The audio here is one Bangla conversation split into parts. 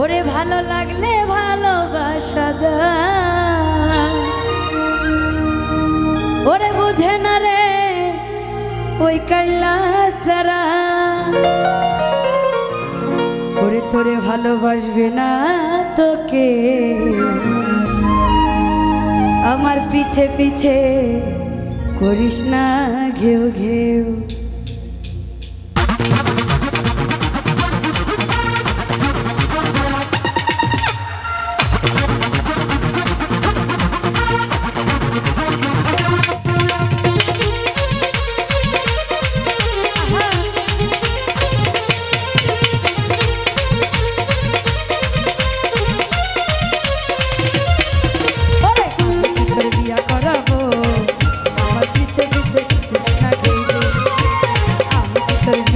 ওরে ভালো লাগলে ভালোবাসা ওরে বুঝে না রে ওই কাইলা সারা। ওরে তোরে ভালোবাসবে না তোকে। আমার পিছে পিছে করিস না ঘেউ ঘেউ।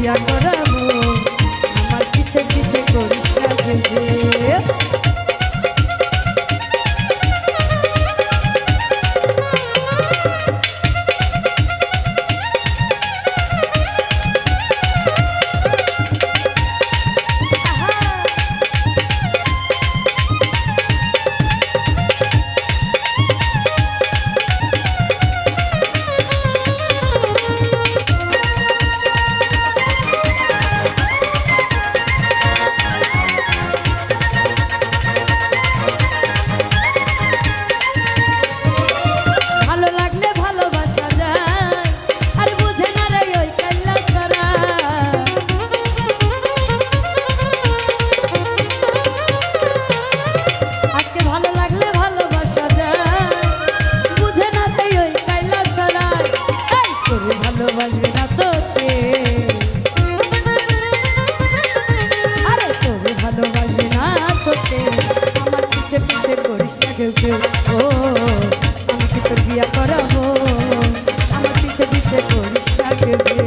বিয়া করাবো ভালোবাসবে না তোকে। আরে তোকে ভালোবাসবে না তোকে। আমার পিছে পিছে করিস না কেউ কেউ। ও, আমাকে তো বিয়া করাবো। আমার পিছে পিছে করিস না কেউ কেউ।